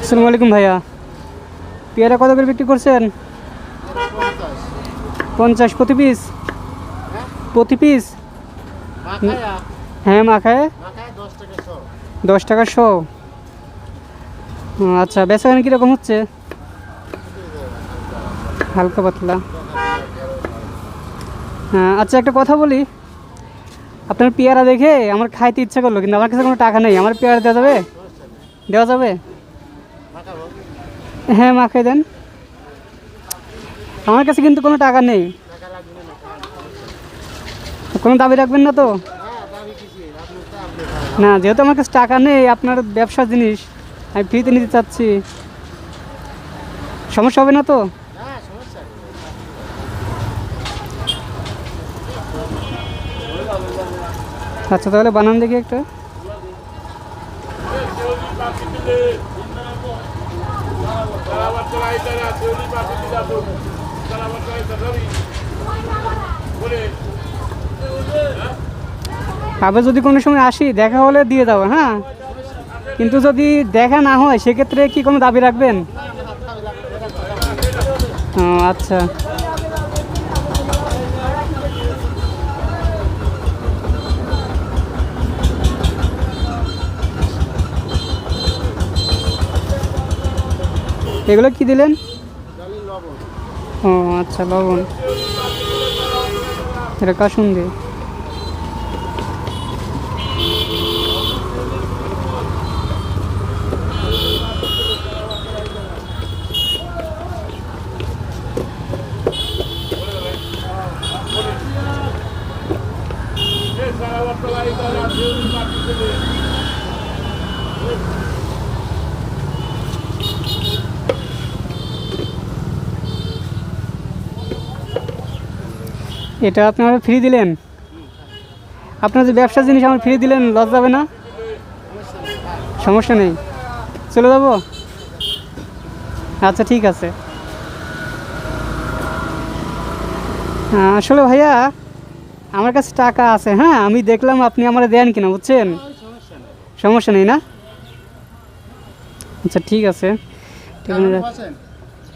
আসসালামু আলাইকুম ভাইয়া। পেয়ারা কত করে বিক্রি করছেন? পঞ্চাশ। প্রতি পিস? প্রতি পিস? হ্যাঁ মাখায়? দশ টাকা শো। আচ্ছা বেচাকেন কীরকম হচ্ছে? হালকা পাতলা। হ্যাঁ আচ্ছা একটা কথা বলি। আপনার পেয়ারা দেখে আমার খাইতে ইচ্ছা করল, কিন্তু আমার কাছে কোনো টাকা নেই। আমার পেয়ারা দেওয়া যাবে? দেওয়া যাবে? হ্যাঁ মাখাই দেন। আমার কাছে কিন্তু কোনো টাকা নেই। কোনো দাবি রাখবেন না তো? না, যেহেতু আমার কাছে টাকা নেই, আপনার ব্যবসার জিনিস, আমি ফ্রিতে নিতে চাচ্ছি। সমস্যা হবে না তো। আচ্ছা তাহলে বানান দেখি একটা। আবার যদি কোনো সময় আসি, দেখা হলে দিয়ে দাও হ্যাঁ? কিন্তু যদি দেখা না হয়, সেক্ষেত্রে কি কোনো দাবি রাখবেন? আচ্ছা। এগুলো কি দিলেন? ও আচ্ছা লবণ। এটা কাসুন্দি। এটা আপনি আমার ফ্রি দিলেন। আপনার যে ব্যবসার জিনিস আমার ফ্রি দিলেন লস যাবে না? সমস্যা নেই। চলে যাব? আচ্ছা ঠিক আছে। আসলে ভাইয়া আমার কাছে টাকা আছে হ্যাঁ? আমি দেখলাম আপনি আমার দেন কিনা বুঝছেন? সমস্যা নেই না? আচ্ছা ঠিক আছে। ঠিক আছে।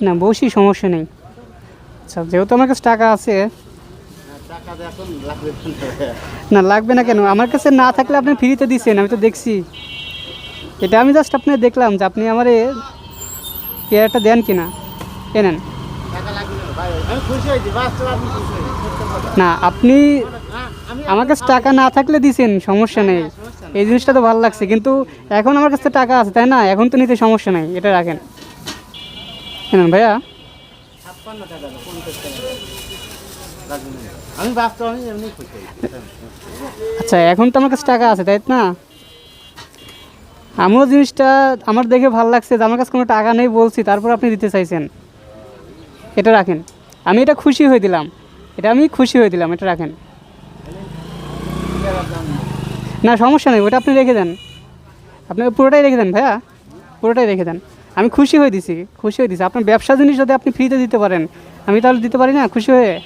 না বসি সমস্যা নেই। আচ্ছা যেহেতু আমার কাছে টাকা আছে হ্যাঁ, টাকা দিয়ে এখন লাগবে না লাগবে না কেন? আমার কাছে না থাকলে আপনি ফ্রিতে দিচ্ছেন আমি তো দেখছি। এটা আমি জাস্ট আপনি দেখলাম যে আপনি আমার পেয়ারটা দেন লাগবে না না আপনি আমার কাছে টাকা না থাকলে দিছেন সমস্যা নেই। এই জিনিসটা তো ভালো লাগছে কিন্তু এখন আমার কাছে টাকা আছে তাই না? এখন তো নিতে সমস্যা নেই এটা রাখেন। ভাইয়া। আচ্ছা এখন তো আমার কাছে টাকা আছে, তাই না? আমিও জিনিসটা আমার দেখে ভালো লাগছে যে আমার কাছে কোনো টাকা নেই বলছি, তারপর আপনি দিতে চাইছেন। এটা রাখেন। আমি এটা খুশি হয়ে দিলাম। এটা আমি খুশি হয়ে দিলাম, এটা রাখেন। না, সমস্যা নেই, ওটা আপনি রেখে দেন। আপনি পুরোটাই রেখে দেন ভাইয়া। পুরোটাই রেখে দেন। আমি খুশি হয়ে দিছি, খুশি হয়ে দিছি। আপনার ব্যবসা জিনিস যদি আপনি ফ্রিতে দিতে পারেন, আমি তাহলে দিতে পারি না খুশি হয়ে?